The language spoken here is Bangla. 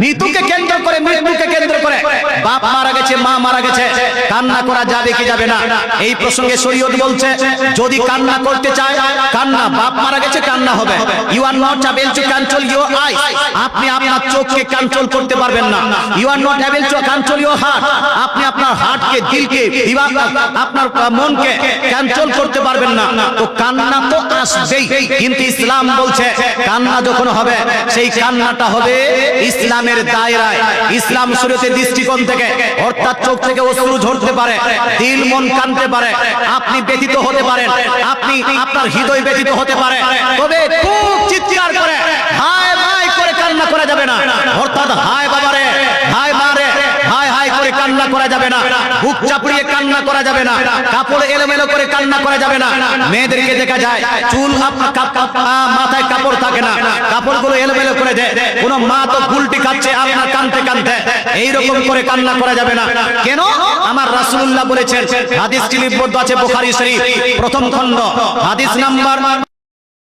মৃত্যুকে কেন্দ্র করে মৃত্যুকে কেন্দ্র করে। বাপ মারা গেছে মা মারা গেছে। কান্না করা যাবে কি যাবে না? এই প্রসঙ্গে শরীয়ত বলছে যদি কান্না করতে চায় কান্না বাপ মারা গেছে কান্না হবে। You are not able to control your eye আপনি আপনার চোখকে কন্ট্রোল করতে পারবেন না। You are not able to control your heart আপনি আপনার হার্টকে দিলকে আপনার মনকে কন্ট্রোল করতে পারবেন না। তো কান্না তো আসবেই। কিন্তু ইসলাম বলছে, কান্না যখন হবে, সেই কান্নাটা হবে ইসলামের দায়রায়। ইসলাম সুরতে দৃষ্টিকোণ থেকে, অর্থাৎ চোখ থেকে অশ্রু ঝরতে পারে, দিল মন কানতে পারে, আপনি ব্যতীত হতে পারেন, আপনি আপনার হৃদয় ব্যতীত হতে পারে। তবে খুব চিৎকার করে হায় ভাই করে কান্না করা যাবে না অর্থাৎ হায় বাবারে হায় মারে হায় হায় করে কান্না করা যাবে না। বুক চাপড়িয়ে কান্না করা যাবে না। কাপড় এলোমেলো করে কান্না করা যাবে না। মেয়েদেরকে দেখা যায়, চুল মাথায় কাপড় থাকে না। কাপড়গুলো এলোমেলো করে দেয়। কোন মা তো গুলটি খাচ্ছে, আপনার কানতে কানতে। এইরকম করে কান্না করা যাবে না। কেন? আমার রাসূলুল্লাহ বলেছেন হাদিসটি লিপিবদ্ধ আছে বুখারী শরীফ, প্রথম খণ্ড। হাদিস নাম্বার